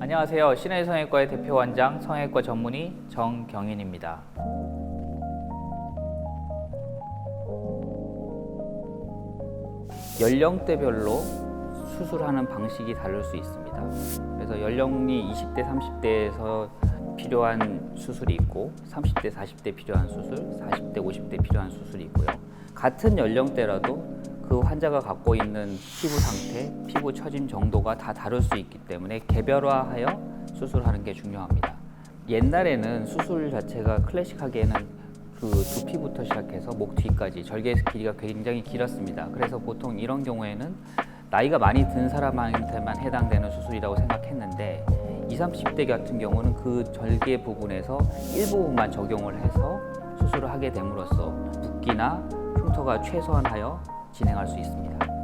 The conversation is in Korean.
안녕하세요. 신의 성형외과의 대표 원장 성형외과 전문의 정경윤입니다. 연령대별로 수술하는 방식이 다를 수 있습니다. 그래서 연령이 20대, 30대에서 필요한 수술이 있고 30대, 40대 필요한 수술, 40대, 50대 필요한 수술이 있고요. 같은 연령대라도 그 환자가 갖고 있는 피부 상태, 피부 처짐 정도가 다 다를 수 있기 때문에 개별화하여 수술하는 게 중요합니다. 옛날에는 수술 자체가 클래식하게는 그 두피부터 시작해서 목 뒤까지 절개 길이가 굉장히 길었습니다. 그래서 보통 이런 경우에는 나이가 많이 든 사람한테만 해당되는 수술이라고 생각했는데 20, 30대 같은 경우는 그 절개 부분에서 일부분만 적용을 해서 수술을 하게 됨으로써 붓기나 흉터가 최소화하여 진행할 수 있습니다.